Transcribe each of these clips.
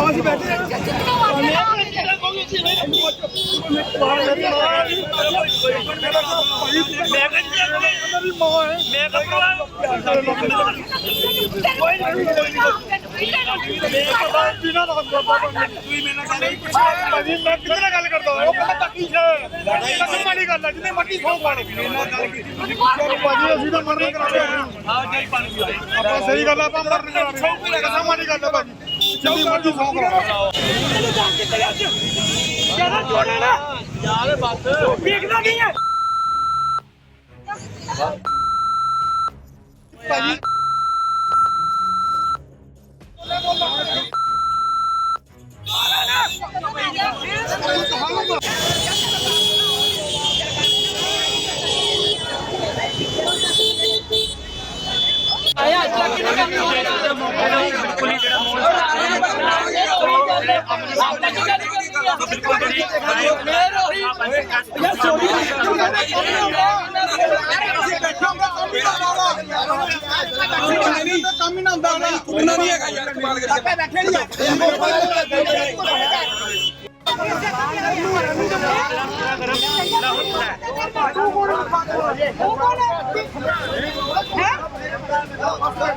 ਅਸੀਂ ਬੈਠੇ ਹਾਂ। ਭਾਜੀ ਨਾਲ ਗੱਲ ਕਰਦਾ ਉਹ ਕਹਿੰਦਾ ਟੱਕੀ ਹੈ। ਕਸਮ ਵਾਲੀ ਗੱਲ ਹੈ ਜਿੰਨੇ ਮਰਜ਼ੀ ਸੌ ਪਾਣੀ ਚਲੋ ਭਾਜੀ ਅਸੀਂ ਤਾਂ ਮਰਨ ਕਰਾਉਂਦੇ ਹਾਂ ਹਾਂ ਜੀ ਪਾਣੀ ਆਪਾਂ ਸਹੀ ਗੱਲ ਆ, ਆਪਾਂ ਮਰਨ ਕਰਾਉਂਦੇ ਹਾਂ ਕਸਮ ਵਾਲੀ ਗੱਲ ਹੈ ਭਾਜੀ ਜਿੰਨੀ ਮਰਜ਼ੀ ਸੌ ਕਰਾਓ ਜ਼ਿਆਦਾ ਜੋੜਨਾ ਨਾ ਯਾਰ ਬਸ ਵੇਖਦਾ ਕੀ ਹੈ ਭਾਜੀ ਆਇਆ ਚੱਕ ਕੇ ਕੰਮ ਹੋ ਕੰਮ ਹੀ ਨਾ ਹੁੰਦਾ ਉਹਨਾਂ ਕੁੱਟਣਾ ਨਹੀਂ ਹੈਗਾ ਯਾਰ ਕਮਾਲ ਕਰਕੇ ਆਪੇ ਬੈਠੇ ਬੜਾ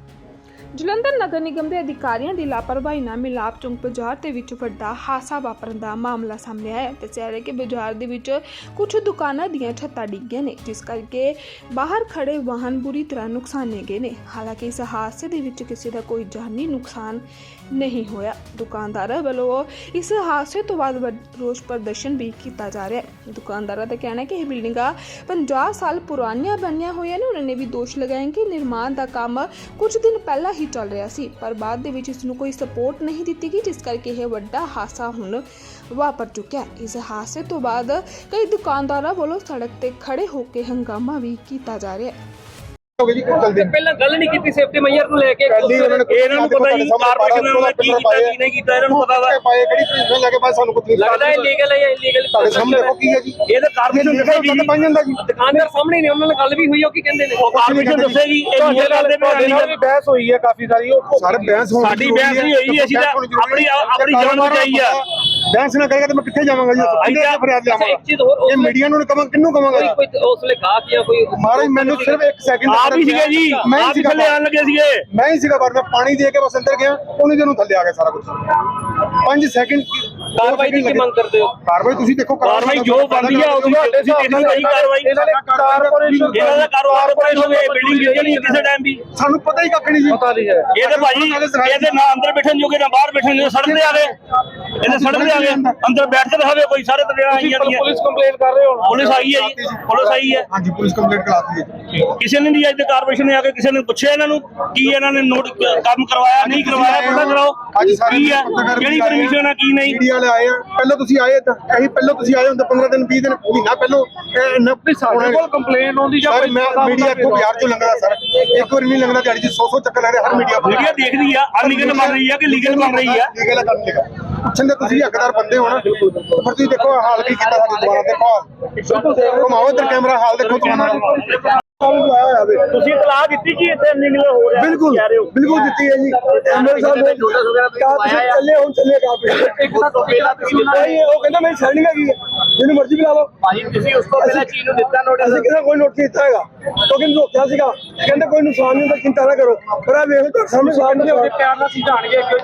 ਜਲੰਧਰ ਨਗਰ ਨਿਗਮ ਦੇ ਅਧਿਕਾਰੀਆਂ ਦੀ ਲਾਪਰਵਾਹੀ ਨਾਲ ਮਿਲਾਪ ਚੌਂਕ ਬਾਜ਼ਾਰ ਦੇ ਵਿੱਚ ਵੱਡਾ ਹਾਦਸਾ ਵਾਪਰਨ ਦਾ ਮਾਮਲਾ ਸਾਹਮਣੇ ਆਇਆ ਹੈ। ਦੱਸਿਆ ਜਾ ਰਿਹਾ ਕਿ ਬਾਜ਼ਾਰ ਦੇ ਵਿੱਚ ਕੁਝ ਦੁਕਾਨਾਂ ਦੀਆਂ ਛੱਤਾਂ ਡਿੱਗੀਆਂ ਨੇ, ਜਿਸ ਕਰਕੇ ਬਾਹਰ ਖੜੇ ਵਾਹਨ ਬੁਰੀ ਤਰ੍ਹਾਂ ਨੁਕਸਾਨੇ ਗਏ ਨੇ। ਹਾਲਾਂਕਿ ਇਸ ਹਾਦਸੇ ਦੇ ਵਿੱਚ ਕਿਸੇ ਦਾ ਕੋਈ ਜਾਨੀ ਨੁਕਸਾਨ ਨਹੀਂ ਹੋਇਆ। ਦੁਕਾਨਦਾਰਾਂ ਵੱਲੋਂ ਇਸ ਹਾਦਸੇ ਤੋਂ ਬਾਅਦ ਵੱਡ- ਰੋਸ ਪ੍ਰਦਰਸ਼ਨ ਵੀ ਕੀਤਾ ਜਾ ਰਿਹਾ ਹੈ। ਦੁਕਾਨਦਾਰਾਂ ਦਾ ਕਹਿਣਾ ਹੈ ਕਿ ਇਹ ਬਿਲਡਿੰਗਾਂ 50 ਸਾਲ ਪੁਰਾਣੀਆਂ ਬਣੀਆਂ ਹੋਈਆਂ ਨੇ। ਉਹਨਾਂ ਨੇ ਵੀ ਦੋਸ਼ ਲਗਾਏ ਕਿ ਨਿਰਮਾਣ ਦਾ ਕੰਮ ਕੁਝ ਦਿਨ ਪਹਿਲਾਂ ਹੀ ਚੱਲ ਰਿਹਾ ਸੀ, ਪਰ ਬਾਅਦ ਦੇ ਵਿੱਚ ਇਸ ਨੂੰ ਕੋਈ ਸਪੋਰਟ ਨਹੀਂ ਦਿੱਤੀ ਗਈ, ਜਿਸ ਕਰਕੇ ਇਹ ਵੱਡਾ ਹਾਦਸਾ ਹੁਣ ਵਾਪਰ ਚੁੱਕਿਆ ਇਸ ਹਾਦਸੇ ਤੋਂ ਬਾਅਦ ਕਈ ਦੁਕਾਨਦਾਰਾਂ ਵੱਲੋਂ ਸੜਕ ਤੇ ਖੜੇ ਹੋ ਕੇ ਹੰਗਾਮਾ ਵੀ ਕੀਤਾ ਜਾ ਰਿਹਾ ਹੈ। ਹੋ ਗਈ ਜੀ ਜਲਦੀ ਪਹਿਲਾਂ ਗੱਲ ਨਹੀਂ ਕੀਤੀ ਸੇਫਟੀ ਮੈਜਰ ਨੂੰ ਲੈ ਕੇ ਪਹਿਲੀ ਉਹਨਾਂ ਨੇ ਇਹਨਾਂ ਨੂੰ ਪਤਾ ਹੀ ਕਾਰਪੋਰੇਸ਼ਨ ਨੇ ਕੀ ਕੀਤਾ ਕੀ ਨਹੀਂ ਕੀਤਾ ਇਹਨਾਂ ਨੂੰ ਪਤਾ ਵਾ ਪਾਏ ਕਿਹੜੀ ਪੋਜੀਸ਼ਨ ਲੈ ਕੇ ਪਾਏ ਸਾਨੂੰ ਕੁਝ ਨਹੀਂ ਲੱਗਦਾ ਹੈ ਲੀਗਲ ਹੈ ਜਾਂ ਇਲੀਗਲ ਤੁਹਾਡੇ ਸਾਹਮਣੇ ਦੇਖੋ ਕੀ ਹੈ ਜੀ। ਇਹ ਤਾਂ ਕਾਰਪੋਰੇਸ਼ਨ ਦੇਖੋ ਦੱਸੇਗੀ ਬਣ ਜਾਂਦਾ ਜੀ। ਦੁਕਾਨਦਾਰ ਸਾਹਮਣੇ ਨੇ ਉਹਨਾਂ ਨਾਲ ਗੱਲ ਵੀ ਹੋਈ ਉਹ ਕੀ ਕਹਿੰਦੇ ਨੇ? ਉਹ ਕਾਰਪੋਰੇਸ਼ਨ ਦੱਸੇਗੀ ਇਹ ਲੀਗਲ ਕਰਦੇ ਪਏ illegal। ਬਹਿਸ ਹੋਈ ਹੈ ਕਾਫੀ ਸਾਰੀ ਉਹ ਸਾਰੇ ਬਹਿਸ ਹੋਣੀ ਸਾਡੀ ਬਹਿਸ ਨਹੀਂ ਹੋਈ, ਅਸੀਂ ਤਾਂ ਆਪਣੀ- ਆਪਣੀ ਜਾਨ ਬਚਾਈ ਆ। ਬਹਿਸ ਨਾ ਕਰੇਗਾ ਤਾਂ ਮੈਂ ਕਿੱਥੇ ਜਾਵਾਂਗਾ ਜੀ? ਕਿੱਥੇ ਫਰਿਆਦ ਅੱਛਾ, ਜਾਵਾਂਗਾ ਇੱਕ ਚੀਜ਼ ਹੋਰ, ਉਸ ਇਹ ਮੀਡੀਆ ਨੂੰ ਕਵਾਂ ਕਿੰਨੂੰ ਕਵਾਂਗਾ? ਕੋਈ ਕੋਈ ਉਸ ਵੇਲੇ ਗਾਹਕ ਜਾਂ ਕੋਈ ਮਹਾਰਾਜ ਮੈਨੂੰ ਸਿਰਫ ਇੱਕ ਸੈਕਿੰਡ ਆਪ ਹੀ ਸੀਗੇ ਜੀ। ਮੈਂ ਹੀ ਆਪ ਹੀ ਸੀਗਾ ਥੱਲੇ ਆਣ ਲੱਗੇ ਸੀਗੇ। ਮੈਂ ਹੀ ਸੀਗਾ ਪਰ ਮੈਂ ਪਾਣੀ ਦੇ ਕੇ ਬਸ ਅੰਦਰ ਗਿਆ। ਉਹਨੇ ਜਦੋਂ ਥੱਲੇ ਆ ਗਿਆ ਸਾਰਾ ਕੁਝ 5 ਸੈਕਿੰਡ ਕਾਰਵਾਈ ਦੀ ਕੀ ਮੰਗ ਕਰਦੇ ਹੋ? ਕਾਰਵਾਈ ਤੁਸੀਂ ਦੇਖੋ ਕਾਰਵਾਈ ਜੋ ਬਣਦੀ ਆ ਉਹਦੀ ਤੁਸੀਂ ਦੇਖਣੀ ਚਾਹੀਦੀ ਕਾਰਵਾਈ ਇਹਨਾਂ ਨੇ ਕਾਰਪੋਰੇਸ਼ਨ ਇਹਨਾਂ ਦਾ ਕਾਰੋਬਾਰ ਕਾਰਪੋਰੇਸ਼ਨ ਦੇ ਬਿਲਡਿੰਗ ਜਾਣੀ ਹੈ ਕਿਸੇ ਟਾਈਮ ਵੀ ਸਾਨੂੰ ਪਤਾ ਹੀ ਕੱਖ ਨਹੀਂ ਜੀ। ਪਤਾ ਨਹੀਂ ਹੈ। ਇਹ ਤੇ ਭਾਜੀ ਇਹਦੇ ਨਾ ਅੰਦਰ ਬੈਠਣ ਜੋਗੇ ਨਾ ਬਾਹਰ ਬੈਠਣ ਜੋਗੇ ਸੜਕ ਤੇ ਆ ਗਏ ਇਹਦੇ ਸੜਕ ਤੇ ਆ ਗਏ ਅੰਦਰ ਬੈਠ ਕੇ ਦਿਖਾਵੇ ਕੋਈ ਸਾਰੇ ਤਰ੍ਹਾਂ ਆਈ ਜਾਂਦੀਆਂ ਪੁਲਿਸ ਕੰਪਲੇਂਟ ਕਰ ਰਹੇ ਹੋ ਪੁਲਿਸ ਆਈ ਹੈ ਜੀ ਪੁਲਿਸ ਆਈ ਹੈ। ਹਾਂਜੀ ਪੁਲਿਸ ਕੰਪਲੇਂਟ ਕਰਾਤੀ ਹੈ ਕਿਸੇ ਨੇ ਨਹੀਂ ਅੱਜ ਤੇ ਕਾਰਪੋਰੇਸ਼ਨ ਨੇ ਆ ਕੇ ਕਿਸੇ ਨੇ ਪੁੱਛਿਆ ਇਹਨਾਂ ਨੂੰ ਕੀ ਇਹਨਾਂ ਨੇ ਨੋਟ ਕੰਮ ਕਰਵਾਇਆ ਨਹੀਂ ਕਰਵਾਇਆ ਪਤਾ ਕਰਾਓ ਅੱਜ ਸਾਰੇ ਕੀ ਹੈ ਕਿਹੜੀ ਪਰਮਿਸ਼ਨ ਹੈ। ਕੀ ਨਹੀਂ। ਮੀਡੀਆ ਵਾਲੇ ਆਏ ਆ। ਪਹਿਲਾਂ ਤੁਸੀਂ ਆਏ ਤਾਂ ਇਹੀ ਪਹਿਲਾਂ ਤੁਸੀਂ ਆਏ ਹੁੰਦੇ 15 ਦਿਨ 20 ਦਿਨ ਮਹੀਨਾ ਪਹਿਲਾਂ। ਇਹ ਨੱਬੇ ਸਾਡੇ ਕੋਲ ਕੰਪਲੇਨ ਆਉਂਦੀ ਜਾਂ ਮੈਂ ਮੀਡੀਆ ਕੋ ਬਿਹਾਰ ਚੋਂ ਲੰਘਦਾ ਸਰ। ਇੱਕ ਵਾਰ ਨਹੀਂ ਲੰਘਦਾ ਦਿਹਾੜੀ 'ਚ 100 100 ਚੱਕਰ ਲੈ ਰਹੇ ਹਰ ਮੀਡੀਆ ਮੀਡੀਆ ਦੇਖਦੀ ਆ ਅਨਲੀਗਲ ਬਣ ਰਹੀ ਆ ਕਿ ਲੀਗਲ ਬਣ ਰਹੀ ਆ? ਲੀਗਲ ਕਰਨ ਲਿਖਾ ਪੁੱਛਣ ਦੇ ਤੁਸੀਂ ਹੱਕਦਾਰ ਬੰਦੇ ਹੋ ਨਾ। ਪਰ ਤੁਸੀਂ ਦੇਖੋ ਹਾਲ ਕੀ ਕੀਤਾ ਸਾਡੇ ਦੁਆਰਾ ਦੇਖੋ ਹਾਲ ਘੁਮਾਓ ਇੱਧਰ ਕੈਮਰਾ ਹਾਲ ਦੇਖੋ ਤੁਹਾਡਾ ਤੁਸੀਂ ਇਤਲਾਹ ਦਿੱਤੀ ਕਿ ਇੱਥੇ ਅਨਲੀਗਲ ਹੋ ਰਿਹਾ ਬਿਲਕੁਲ ਬਿਲਕੁਲ ਦਿੱਤੀ ਹੈ ਜੀ। ਐਮਐਲ ਸਾਹਿਬ ਨੇ ਕਹਾ ਤੁਸੀਂ ਚੱਲੇ ਹੁਣ ਚੱਲੇ ਕਾਫੀ। ਇੱਕ ਤਾਂ ਪਹਿਲਾਂ ਤੁਸੀਂ ਉਹ ਕਹਿੰਦਾ ਮੇਰੀ ਸੈਲਿੰਗ ਹੈਗੀ ਹੈ। ਜਿਹਨੂੰ ਮਰਜ਼ੀ ਬੁਲਾ ਲਓ। ਭਾਜੀ ਤੁਸੀਂ ਉਸ ਤੋਂ ਪਹਿਲਾਂ ਚੀਜ਼ ਨੂੰ ਦਿੱਤਾ ਨੋਟਿਸ ਅਸੀਂ ਕਿਹਦਾ ਕੋਈ ਨੋਟਿਸ ਦਿੱਤਾ ਹੈਗਾ। ਕਿਉਂਕਿ ਇਹਨੂੰ ਰੋਕਿਆ ਸੀਗਾ। ਕਹਿੰਦੇ ਕੋਈ ਨੁਕਸਾਨ ਨਹੀਂ ਹੁੰਦਾ ਚਿੰਤਾ ਨਾ ਕਰੋ। ਪਰ ਆ ਵੇਖ ਤੁਹਾਡੇ ਸਾਹਮਣੇ ਨਹੀਂ ਹੋਇਆ ਪਿਆਰ ਨਾਲ ਸਮਝਾਣਗੇ ਕਿ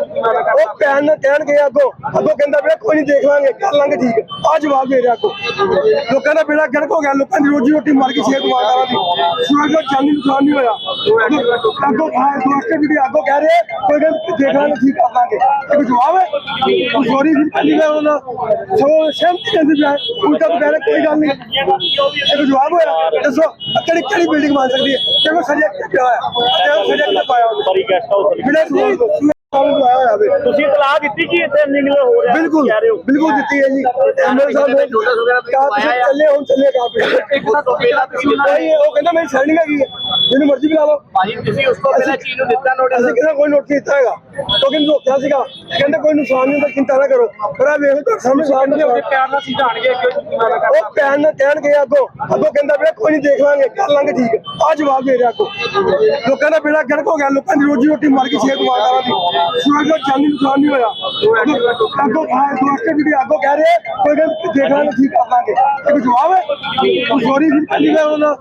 ਉਹ ਪੈਨ ਨਾਲ ਕਹਿਣਗੇ ਅੱਗੋਂ। ਅੱਗੋਂ ਕਹਿੰਦਾ ਵੀ ਕੋਈ ਨਹੀਂ ਦੇਖ ਲਾਂਗੇ ਕਰ ਲਾਂਗੇ ਠੀਕ। ਆ ਜਵਾਬ ਦੇ ਰਿਹਾ ਅੱਗੋਂ। ਲੋਕਾਂ ਦਾ ਬੇੜਾ ਗਰਕ ਹੋ ਗਿਆ। ਲੋਕਾਂ ਦੀ ਰੋਜੀ ਰੋਟੀ ਮਰ ਗਈ ਛੇ ਦੁਕਾਨਦਾਰਾਂ ਦੀ। ਸੂਰਜ ਦਾ ਜਾਨੀ ਨੁਕਸਾਨ ਨਹੀਂ ਹੋਇਆ। ਅੱਗੋਂ ਹਾਂ ਦੋਸਤੇ ਜਿਹੜੀ ਅੱਗੋਂ ਕਹਿ ਰਹੇ ਕੋਈ ਗੱਲ ਦੇਖ ਲਾਂਗੇ ਠੀਕ ਕਰ ਲਾਂਗੇ। ਇਹ ਜਵਾਬ ਹੈ। ਸੌਰੀ ਫਿਰ ਕਹਿੰਦੀ ਮੈਂ ਉਹਨਾਂ ਸੋ ਸਹਿਮਤੀ ਕਹਿੰਦੀ ਉਲਟਾ ਤਾਂ ਕੋਈ ਗੱਲ ਨਹੀਂ। ਇਹ ਜਵਾਬ ਹੋਇਆ ਦੱਸੋ ਕਿਹੜੀ ਕਿਹੜੀ ਬਿਲਡਿੰਗ ਬਣ ਸਕਦੀ ਹੈ? ਕਿਹੜਾ ਸਰੀਆ ਕਿੱਥੇ ਹੋਇਆ? ਕਿਹੜਾ ਸਰੀਆ ਕਿੱਥੇ ਪਾਇਆ ਬੜੀ ਗੈਸਟ ਹਾਊਸ ਵੇ। ਤੁਸੀਂ ਇਤਲਾਹ ਦਿੱਤੀ ਕਿ ਇੱਥੇ ਅਨਲੀਗਲ ਹੋ ਰਿਹਾ ਬਿਲਕੁਲ ਕਹਿ ਰਹੇ ਹੋ। ਬਿਲਕੁਲ ਦਿੱਤੀ ਹੈ ਜੀ। ਐਮਐਲ ਸਾਹਿਬ ਨੇ ਕਹਾ ਤੁਸੀਂ ਚੱਲੇ ਹੁਣ ਚੱਲੇ ਕਾਫੀ। ਇੱਕ ਤਾਂ ਪਹਿਲਾਂ ਤੁਸੀਂ ਉਹ ਕਹਿੰਦਾ ਮੇਰੀ ਸੈਲਿੰਗ ਹੈਗੀ। ਹੈ ਜਿਹਨੂੰ ਮਰਜ਼ੀ ਬੁਲਾ ਲਓ ਭਾਜੀ ਤੁਸੀਂ ਉਸ ਤੋਂ ਪਹਿਲਾਂ ਚੀਜ਼ ਨੂੰ ਦਿੱਤਾ ਨੋਟਿਸ ਅਸੀਂ ਕਿਹਦਾ ਕੋਈ ਨੋਟਿਸ ਦਿੱਤਾ ਹੈਗਾ ਕਿਉਂਕਿ ਇਹਨੂੰ ਰੋਕਿਆ ਸੀਗਾ ਕਹਿੰਦੇ ਕੋਈ ਨੁਕਸਾਨ ਨਹੀਂ ਹੁੰਦਾ ਚਿੰਤਾ ਨਾ ਕਰੋ ਪਰ ਆ ਵੇਖੋ ਤੁਹਾਡੇ ਸਾਹਮਣੇ ਸਾਹਮਣੇ ਪਿਆਰ ਨਾਲ ਸਮਝਾਣਗੇ ਕਿ ਉਹ ਪੈਨ ਨਾਲ ਕਹਿਣਗੇ ਅੱਗੋਂ ਅੱਗੋਂ ਕਹਿੰਦਾ ਵੀ ਕੋਈ ਨਹੀਂ ਦੇਖ ਲਾਂਗੇ ਕਰ ਲਾਂਗੇ ਠੀਕ ਆ ਜਵਾਬ ਦੇ ਰਿਹਾ ਅੱਗੋਂ ਲੋਕਾਂ ਦਾ ਬੇੜਾ ਗਰਕ ਹੋ ਗਿਆ ਲੋਕਾਂ ਦੀ ਰੋਜੀ ਰੋਟੀ ਮਰ ਗਈ ਛੇ ਦੁਕਾਨਦਾਰਾਂ ਦੀ ਸੂਰਜ ਦਾ ਜਾਨੀ ਨੁਕਸਾਨ ਨਹੀਂ ਹੋਇਆ ਅੱਗੋਂ- ਅੱਗੋਂ ਹਾਂ ਦੋਸਤ ਜਿਹੜੀ ਅੱਗੋਂ ਕਹਿ ਰਹੇ ਕੋਈ ਗੱਲ ਦੇਖ ਲਾਂਗੇ ਠੀਕ ਕਰ ਲਾਂਗੇ ਇਹ ਕੋਈ ਜਵਾਬ ਹੈ ਸੋਰੀ ਫਿਰ ਕੱਲੀ ਮੈਂ ਉਹਨਾਂ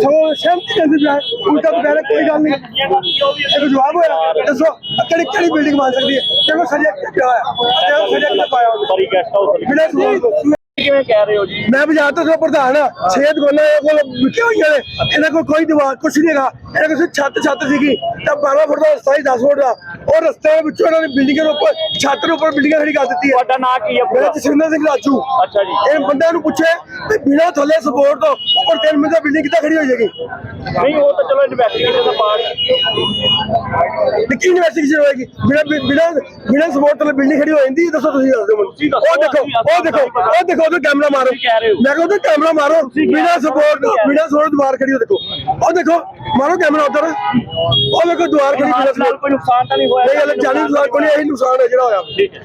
ਸੋ ਸ਼ਾਂਤੀ ਦੇ ਉਲਟਾ ਤਾਂ ਰਹੇ ਕੋਈ ਗੱਲ ਨਹੀਂ। ਇਹ ਕੋਈ ਜਵਾਬ ਹੋਇਆ ਦੱਸੋ ਕਿਹੜੀ ਕਿਹੜੀ ਬਿਲਡਿੰਗ ਬਣ ਸਕਦੀ ਹੈ? ਦੇਖੋ ਸਰੀਆ ਕਿੱਥੇ ਹੋਇਆ? ਦੇਖੋ ਸਰੀਆ ਕਿੱਥੇ ਪਾਇਆ ਬੜੀ ਗੈਸਟ ਹਾਊਸ ਕਿਵੇਂ ਕਹਿ ਰਹੇ ਹੋ ਜੀ? ਮੈਂ ਬਾਜ਼ਾਰ ਤੋਂ ਪ੍ਰਧਾਨ ਆ ਛੇ ਦੁਕਾਨਾਂ ਕੋਲ ਵਿਕਿਆ ਹੋਈਆਂ ਨੇ ਇਹਨਾਂ ਕੋਲ ਕੋਈ ਦੀਵਾਰ ਕੁਛ ਨਹੀਂ ਹੈਗਾ। ਇਹਨਾਂ ਕੋਲ ਸਿਰਫ ਛੱਤ ਛੱਤ ਸੀਗੀ ਤਾਂ 12 ਫੁੱਟ ਦਾ ਰਸਤਾ ਸੀ 10 ਫੁੱਟ ਦਾ ਉਹ ਰਸਤੇ ਵਿੱਚੋਂ ਇਹਨਾਂ ਨੇ ਬਿਲਡਿੰਗ ਦੇ ਉੱਪਰ ਛੱਤ ਦੇ ਉੱਪਰ ਬਿਲਡਿੰਗ ਖੜੀ ਕਰ ਦਿੱਤੀ ਹੈ ਤੁਹਾਡਾ ਨਾਂ ਕੀ ਹੈ ਮੇਰਾ ਜਸਵਿੰਦਰ ਸਿੰਘ ਰਾਜੂ। ਅੱਛਾ ਜੀ। ਇਹ ਬੰਦਿਆਂ ਨੂੰ ਪੁੱਛੇ ਕਿ ਬਿਨਾਂ ਥੱਲੇ ਸਪੋਰਟ ਤੋਂ ਉੱਪਰ ਤਿੰਨ ਮੰਜ਼ਿਲਾ ਬਿਲਡਿੰਗ ਕਿੱਦਾਂ ਖੜੀ ਹੋ ਜਾਏਗੀ ਨਹੀਂ ਉਹ ਤਾਂ ਚਲੋ ਇਨਵੈਸਟੀਗੇਸ਼ਨ ਦਾ ਪਾਰਟ ਤੇ ਕੀ ਇਨਵੈਸਟੀਗੇਸ਼ਨ ਹੋਏਗੀ। ਬਿਨਾਂ ਬਿਨਾਂ ਬਿਨਾਂ ਸਪੋਰਟ ਤੋਂ ਬਿਲਡਿੰਗ ਖੜੀ ਹੋ ਜਾਂਦੀ? ਦੱਸੋ ਤੁਸੀਂ ਦੱਸ ਦਿਓ ਮੈਨੂੰ ਉਹ ਦੇਖੋ ਉਹ ਦੇਖੋ ਉਹ ਦੇਖੋ ਉਹ ਕੈਮਰਾ ਮਾਰੋ। ਮੈਂ ਕਹਿੰਦਾ ਕੈਮਰਾ ਮਾਰੋ ਬਿਨਾਂ ਸਪੋਰਟ ਤੋਂ ਬਿਨਾਂ ਸਪੋਰਟ ਦੁਆਰ ਖੜੀ ਹੋ ਦੇਖੋ। ਉਹ ਦੇਖੋ ਮਾਰੋ ਕੈਮਰਾ ਉਧਰ। ਉਹ ਦੇਖੋ ਦੁਆਰ ਨਾਲ support। ਕੋਈ ਨੁਕਸਾਨ ਤਾਂ ਨਹੀਂ ਹੋਇਆ। ਨਹੀਂ ਹਲੇ ਜਾਨੀ ਨੁਕਸਾਨ ਕੋਈ ਨਹੀਂ ਇਹੀ ਨੁਕਸਾਨ ਹੈ ਜਿਹੜਾ ਹੋਇਆ। ਠੀਕ ਹੈ।